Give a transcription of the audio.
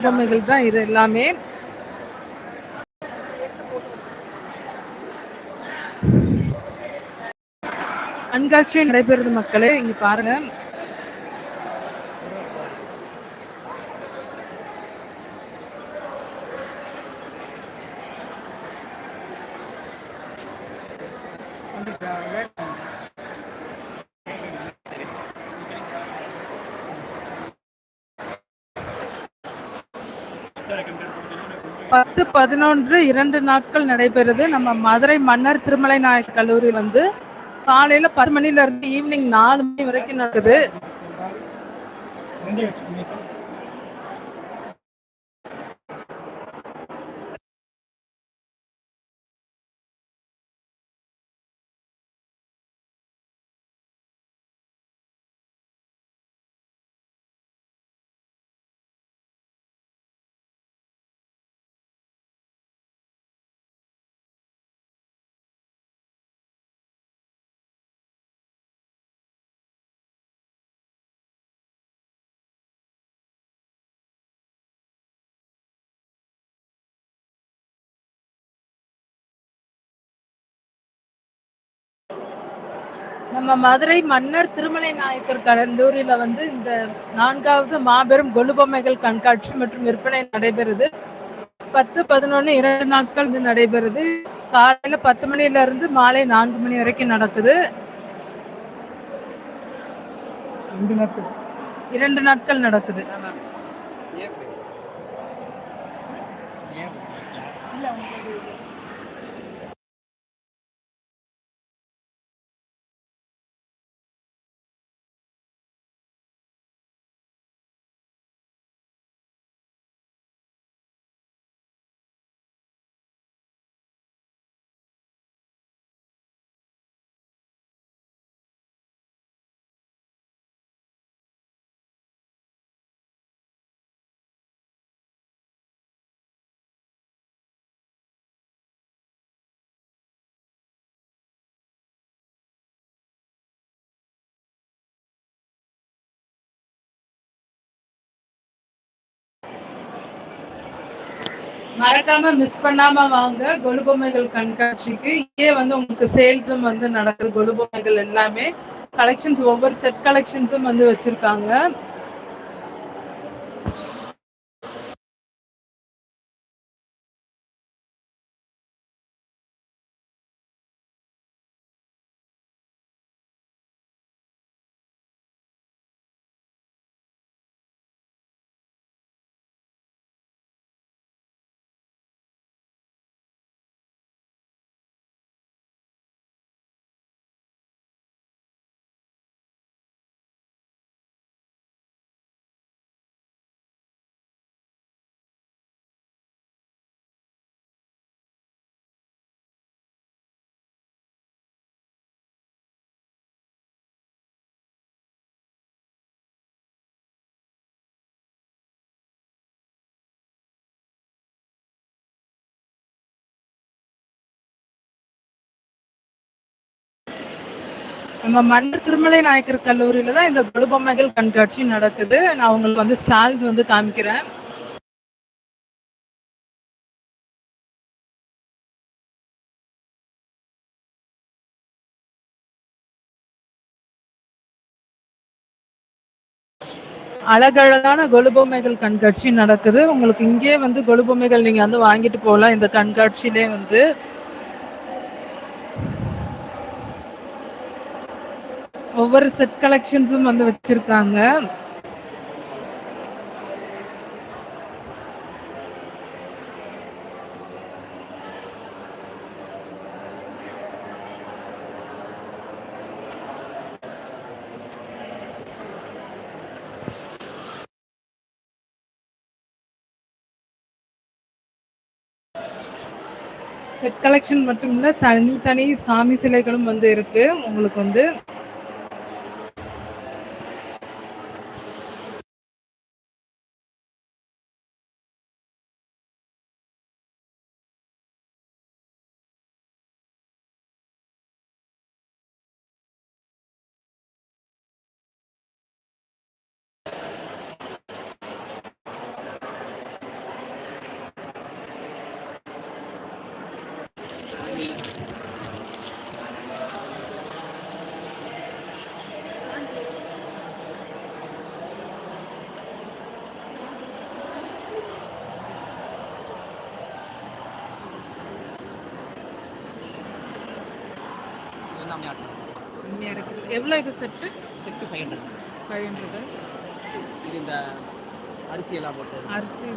கடமைகள் தான் இது எல்லாமே. கண்காட்சி நடைபெறுது மக்களே இங்க பாருங்க. பத்து பதினொன்று இரண்டு நாட்கள் நடைபெறுது. நம்ம மதுரை மன்னர் திருமலை நாயக் கல்லூரி வந்து காலையில பத்து மணில இருந்து ஈவினிங் நாலு மணி வரைக்கும் நடக்குது. நம்ம மதுரை மன்னர் திருமலை நாயக்கர் கல்லூரியில வந்து இந்த நான்காவது மாபெரும் கொலுபொம்மைகள் கண்காட்சி மற்றும் விற்பனை நடைபெறுது. பத்து பதினொன்னு இரண்டு நாட்கள் வந்து நடைபெறுது. காலையில பத்து மணில இருந்து மாலை நான்கு மணி வரைக்கும் நடக்குது. இரண்டு நாட்கள். நடக்குது. மறக்காம மிஸ் பண்ணாம வாங்க. கொலுபொம்மைகள் கண்காட்சிக்கு. இங்கே வந்து உங்களுக்கு சேல்ஸும் வந்து நடக்குது. கொலுபொம்மைகள் எல்லாமே. கலெக்ஷன்ஸ் ஒவ்வொரு செட் கலெக்ஷன்ஸும் வந்து வச்சிருக்காங்க. நம்ம மன்னர் திருமலை நாயக்கர் கல்லூரியில தான் இந்த கொலுபொம்மைகள் கண்காட்சி நடக்குது. நான் உங்களுக்கு வந்து ஸ்டால்ஸ் வந்து காமிக்கிறேன். அழகழகான கொலுபொம்மைகள் கண்காட்சி நடக்குது. உங்களுக்கு இங்கே வந்து கொலுபொம்மைகள் நீங்க வந்து வாங்கிட்டு போகலாம். இந்த கண்காட்சியிலே வந்து ஒவ்வொரு செட் கலெக்ஷன்ஸும் வந்து வச்சிருக்காங்க. செட் கலெக்ஷன் மட்டும் இல்ல தனி தனி சாமி சிலைகளும் வந்து இருக்கு. உங்களுக்கு வந்து அம்மையா ஆட்டம் உண்மையாக இருக்குது எவ்வளோ இது செட்டு செட்டு ஃபைவ் ஹண்ட்ரட் ஃபைவ் ஹண்ட்ரடு இது இந்த அரிசி எல்லாம் போட்டு அரிசி.